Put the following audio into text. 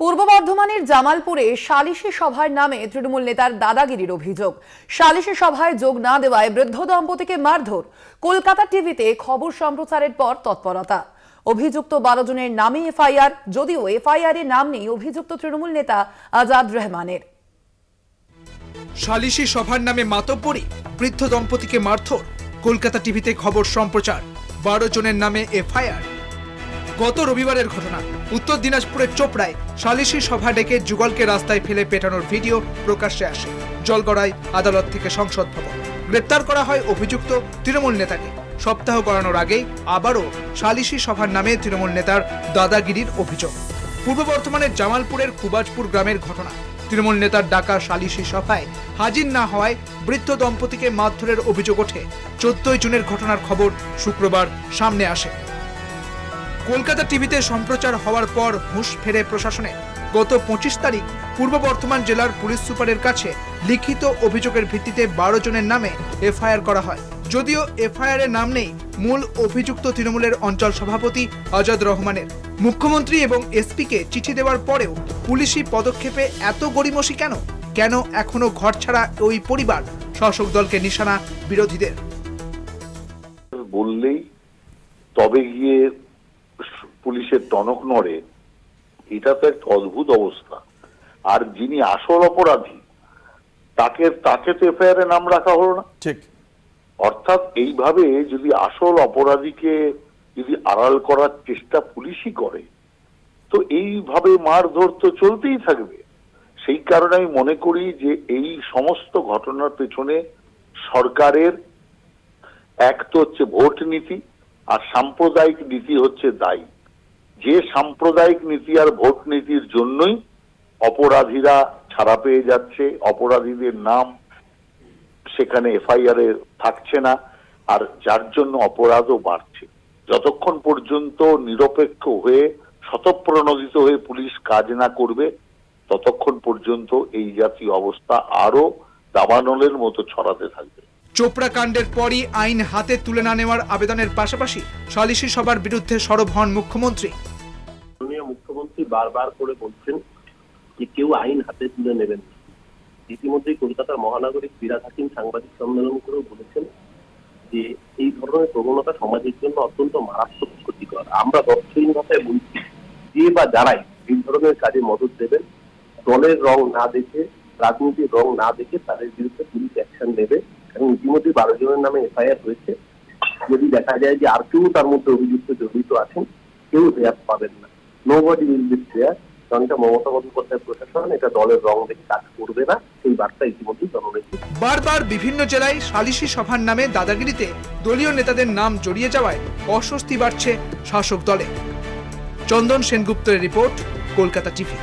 পূর্ব বর্ধমানের জামালপুরে সালিশি সভার নামে তৃণমূল নেতার দাদাগিরির অভিযোগ। সালিশি সভায় যোগ না দেওয়ায় বৃদ্ধ দম্পতিকে মারধর। কলকাতা টিভিতে খবর সম্প্রচারের পর তৎপরতা। অভিযুক্ত বারো জনের নামে এফআইআর, যদিও এফআইআর এ নাম নেই অভিযুক্ত তৃণমূল নেতা আজাদ রহমানের। সালিশি সভার নামে মাতব্বরী, বৃদ্ধ দম্পতিকে মারধর। কলকাতা টিভিতে খবর সম্প্রচার। বারো জনের নামে এফআইআর। গত রবিবারের ঘটনা। উত্তর দিনাজপুরের চোপড়ায় সালিশি সভা ডেকে যুগলকে রাস্তায় ফেলে পেটানোর ভিডিও প্রকাশ্যে আসে। জলগড়ায় আদালত থেকে সংসদ ভবন। গ্রেপ্তার করা হয় অভিযুক্ত তৃণমূল নেতাকে। সপ্তাহ গড়ানোর আগেই আবারও সালিশি সভার নামে তৃণমূল নেতার দাদাগিরির অভিযোগ। পূর্ব বর্ধমানের জামালপুরের কুবাজপুর গ্রামের ঘটনা। তৃণমূল নেতার ডাকা সালিশি সভায় হাজির না হওয়ায় বৃদ্ধ দম্পতিকে মারধরের অভিযোগ ওঠে। চোদ্দই জুনের ঘটনার খবর শুক্রবার সামনে আসে। কলকাতা টিভিতে সম্প্রচার হওয়ার পর হুঁশ ফেরে প্রশাসনে। গত পঁচিশ তারিখ পূর্ব বর্ধমান জেলার পুলিশ সুপারের কাছে লিখিত অভিযোগের ভিত্তিতে বারো জনের নামে এফআইআর করা হয়। যদিও এফআইআর এর নাম নেই, মূল অভিযুক্ত তৃণমূলের অঞ্চল সভাপতি আজাদ রহমানের। মুখ্যমন্ত্রী এবং এসপিকে চিঠি দেওয়ার পরেও পুলিশি পদক্ষেপে এত গড়িমসি কেন? কেন এখনও ঘর ছাড়া ওই পরিবার, শাসক দলকে নিশানা বিরোধীদের? বললেই তবে গিয়ে পুলিশের টনক নড়ে এটা তো একটা অদ্ভুত অবস্থা। আর যিনি আসল অপরাধী তাকে তাকে তো এফআইআর এ নাম রাখা হলো না। ঠিক। অর্থাৎ এইভাবে যদি আসল অপরাধীকে যদি আড়াল করার চেষ্টা পুলিশই করে তো এইভাবে মারধর তো চলতেই থাকবে। সেই কারণে আমি মনে করি যে এই সমস্ত ঘটনার পেছনে সরকারের এক তো হচ্ছে ভোট নীতি আর সাম্প্রদায়িক নীতি হচ্ছে দায়ী। যে সাম্প্রদায়িক নীতি আর ভোট নীতির জন্যই অপরাধীরা ছাড়া পেয়ে যাচ্ছে, অপরাধীদের নাম সেখানে এফআইআর এ থাকছে না, আর যার জন্য অপরাধও বাড়ছে। যতক্ষণ পর্যন্ত নিরপেক্ষ হয়ে শতপ্রণোদিত হয়ে পুলিশ কাজ না করবে, ততক্ষণ পর্যন্ত এই জাতীয় অবস্থা আরও দাবানলের মতো ছড়াতে থাকবে। চোপড়া কাণ্ডের পরই আইন হাতে তুলে না নেওয়ার আবেদনের পাশাপাশি সালিশি সভার বিরুদ্ধে সরব হন মুখ্যমন্ত্রী। মুখ্যমন্ত্রী বারবার করে বলছেন যে কেউ আইন হাতে তুলে নেবেন ইতিমধ্যেই কলকাতার মহানগরীর ফিরাদ হাকিম সাংবাদিক সম্মেলন করেও বলেছেন যে এই ধরনের প্রবণতা সমাজের জন্য অত্যন্ত মারাত্মক ক্ষতিকর। আমরা দর্শহীন ভাষায় বলছি, যে বা যারাই এই ধরনের কাজে মদত দেবেন, দলের রং না দেখে, রাজনীতির রং না দেখে তাদের বিরুদ্ধে পুলিশ অ্যাকশন নেবে। এবং ইতিমধ্যে বারো জনের নামে এফআইআর হয়েছে। যদি দেখা যায় যে আর কেউ তার মধ্যে অভিযুক্ত জড়িত আছেন, কেউ রেয়াত পাবেন না। Nobody will be fair কারণ এটা মমতা বন্দ্যোপাধ্যায় প্রশাসন এটা দলের রং দেখে কাজ করবে না, সেই বার্তা ইতিমধ্যেই জননেত্রী বারবার বিভিন্ন জেলায় সালিশি সভার নামে দাদাগিরিতে দলীয় নেতাদের নাম জড়িয়ে যাওয়ায় অস্বস্তি বাড়ছে শাসক দলে। চন্দন সেনগুপ্তের রিপোর্ট, কলকাতা টিভি।